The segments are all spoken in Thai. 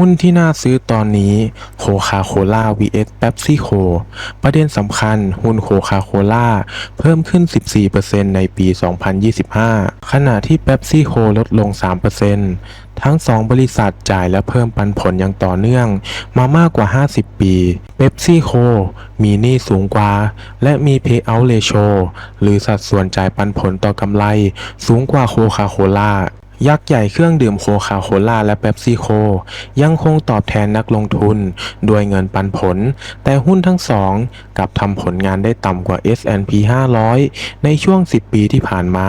หุ้นที่น่าซื้อตอนนี้โคคาโคล่า vs เ e ปซี่โคประเด็นสำคัญหุ้นโคคาโคล่าเพิ่มขึ้น 14%ในปี 2025 ขณะที่เ e ปซี่โคลดลง 3%ทั้ง 2 บริษัทจ่ายและเพิ่มปันผลอย่างต่อเนื่องมามากกว่า 50 ปีเ e ปซี่โคมีหนี้สูงกว่า และมี Payout Ratio หรือสัดส่วนจ่ายปันผลต่อกำไร สูงกว่าโคคาโคล่า ยักษ์ใหญ่เครื่องดื่มโคคาโคล่าและเ e ปซี่โค ยังคงตอบแทนนักลงทุน ด้วยเงินปันผล แต่หุ้นทั้งสองกลับทำผลงานได้ต่ำกว่า S&P 500 ในช่วง 10 ปีที่ผ่านมา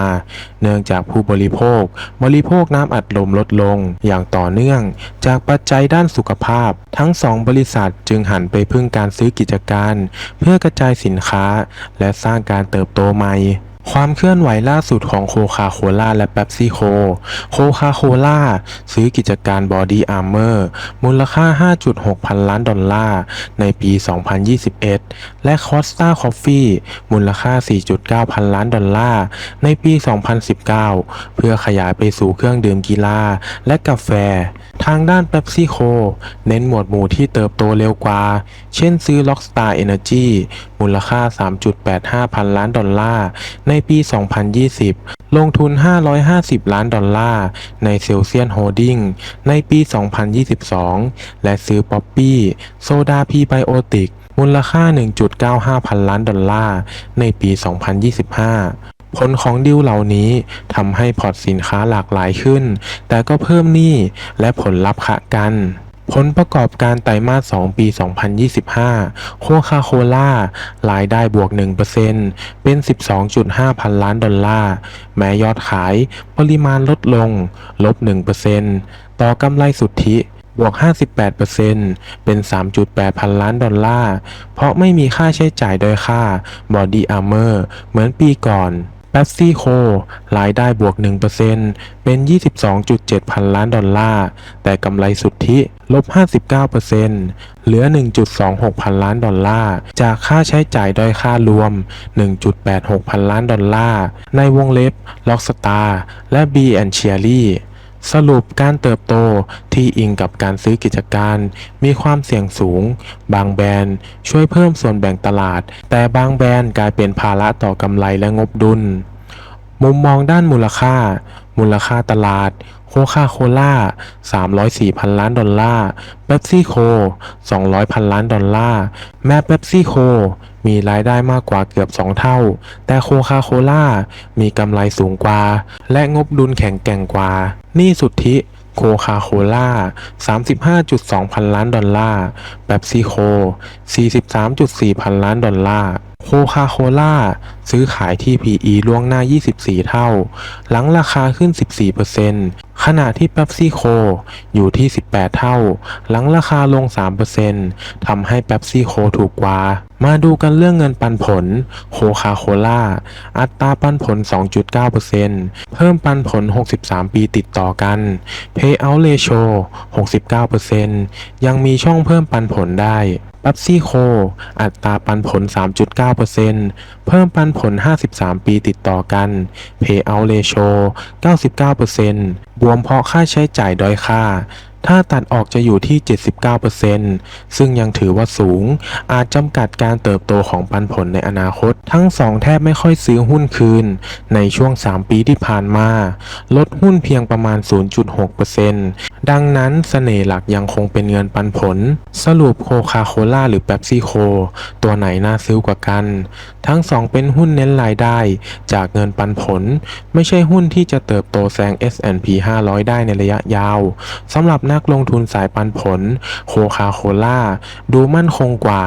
เนื่องจากผู้บริโภค บริโภคน้ำอัดลมลดลง อย่างต่อเนื่อง จากปัจจัยด้านสุขภาพ ทั้งสองบริษัทจึงหันไปพึ่งการซื้อกิจการ เพื่อกระจายสินค้า และสร้างการเติบโตใหม่ ความเคลื่อนไหวล่าสุดของโคคาโคล่าและเ e ปซี่โค โคคาโคล่าซื้อกิจการบอดี้อาร์เมอร์มูลค่า 5.6 พันล้านดอลลาร์ ในปี 2021 และคอสตาคอฟฟี่มูลค่า 4.9 พันล้านดอลลาร์ ในปี 2019 เพื่อขยายไปสู่เครื่องดื่มกีฬาและกาแฟ ทางด้านเ e ปซี่โค เน้นหมวดหมู่ที่เติบโตเร็วกว่า เช่นซื้อ Rockstar Energy มูลค่า 3.85 พันล้านดอลลาร์ ในปี 2020 ลงทุน 550 ล้านดอลลาร์ ในเซลเซียนโฮดดิ้งในปี 2022 และซื้อป๊อปปี้โซดาพีไบโอติกมูลค่า 1.95 พันล้านดอลลาร์ ในปี 2025ผลของดิวเหล่านี้ทำให้พอร์ตสินค้าหลากหลายขึ้น แต่ก็เพิ่มหนี้และผลลัพธ์ขะกัน ผลประกอบการไตรมาส 2 ปี 2025 โคคาโคล่ารายได้บวก 1%เป็น 12.5 พันล้านดอลลาร์ แม้ยอดขายปริมาณลดลง ลบ 1%ต่อกำไรสุทธิบวก 58%เป็น 3.8 พันล้านดอลลาร์ เพราะไม่มีค่าใช้จ่ายโดยค่า Body Armor เหมือนปีก่อน เ e ปซี่โครายได้บวก 1%เป็น 22.7 พันล้านดอลลาร์ แต่กำไรสุทธิลบ 59%เหลือ 1.26 พันล้านดอลลาร์ จากค่าใช้จ่ายด้อยค่ารวม 1.86 พันล้านดอลลาร์ ในวงเล็บ Rockstar และ b ีแอนเชียรี่ สรุปการเติบโตที่อิงกับการซื้อกิจการ มีความเสี่ยงสูง บางแบรนด์ช่วยเพิ่มส่วนแบ่งตลาด แต่บางแบรนด์กลายเป็นภาระต่อกำไรและงบดุล มุมมองด้านมูลค่า มูลค่าตลาด โคคาโคล่า304พันล้านดอลลาร์เบปซี่โค 200 พันล้านดอลลาร์ แม้เบปซี่โค มีรายได้มากกว่าเกือบ 2 เท่า แต่โคคาโคล่ามีกำไรสูงกว่า และงบดุลแข็งแกร่งกว่า นี่สุทธิโคคาโคล่า 35.2 พันล้านดอลลาร์เบปซี่โค 43.4 พันล้านดอลลาร์โคคาโคล่าซื้อขายที่ PE ล่วงหน้า 24 เท่า หลังราคาขึ้น 14%ขณะที่เ e ปซี่โคอยู่ที่ 18 เท่า หลังราคาลง 3%ทำให้เ e ปซี่โคถูกกว่า มาดูกันเรื่องเงินปันผล โคคาโคล่าอัตราปันผล 2.9%เพิ่มปันผล 63 ปีติดต่อกัน Payout Ratio 69%ยังมีช่องเพิ่มปันผลได้ รับซี่โค อัตราปันผล 3.9%เพิ่มปันผล 53 ปีติดต่อกัน Payout Ratio 99%บวมเพราะค่าใช้จ่ายด้อยค่า ถ้าตัดออกจะอยู่ที่ 79%ซึ่งยังถือว่าสูง อาจจำกัดการเติบโตของปันผลในอนาคต ทั้งสองแทบไม่ค่อยซื้อหุ้นคืน ในช่วง 3 ปีที่ผ่านมา ลดหุ้นเพียงประมาณ 0.6%ดังนั้นเสน่ห์หลักยังคงเป็นเงินปันผล สรุปโคคาโคล่าหรือเ e ปซี่โคตัวไหนน่าซื้อกว่ากัน ทั้งสองเป็นหุ้นเน้นรายได้จากเงินปันผล ไม่ใช่หุ้นที่จะเติบโตแซง S&P 500 ได้ในระยะยาวสำหรับนัักลงทุนสายปันผล โคคาโคล่าดูมั่นคงกว่า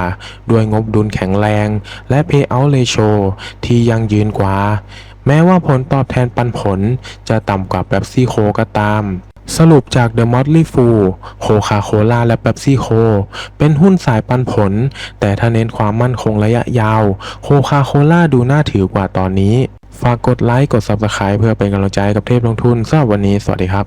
ด้วยงบดุลแข็งแรง และ Payout Ratio ที่ยังยืนกว่า แม้ว่าผลตอบแทนปันผลจะต่ำกว่าเ e ปซี่โคก็ตามสรุปจาก The Motley Fool โคคาโคล่าและเ e ปซี่โค เป็นหุ้นสายปันผล แต่ถ้าเน้นความมั่นคงระยะยาว โคคาโคล่าดูน่าถือกว่าตอนนี้ ฝากกดไลค์ กด Subscribe เพื่อเป็นกำลังใจกับเทพลงทุนสำหรับวันนี้ สวัสดีครับ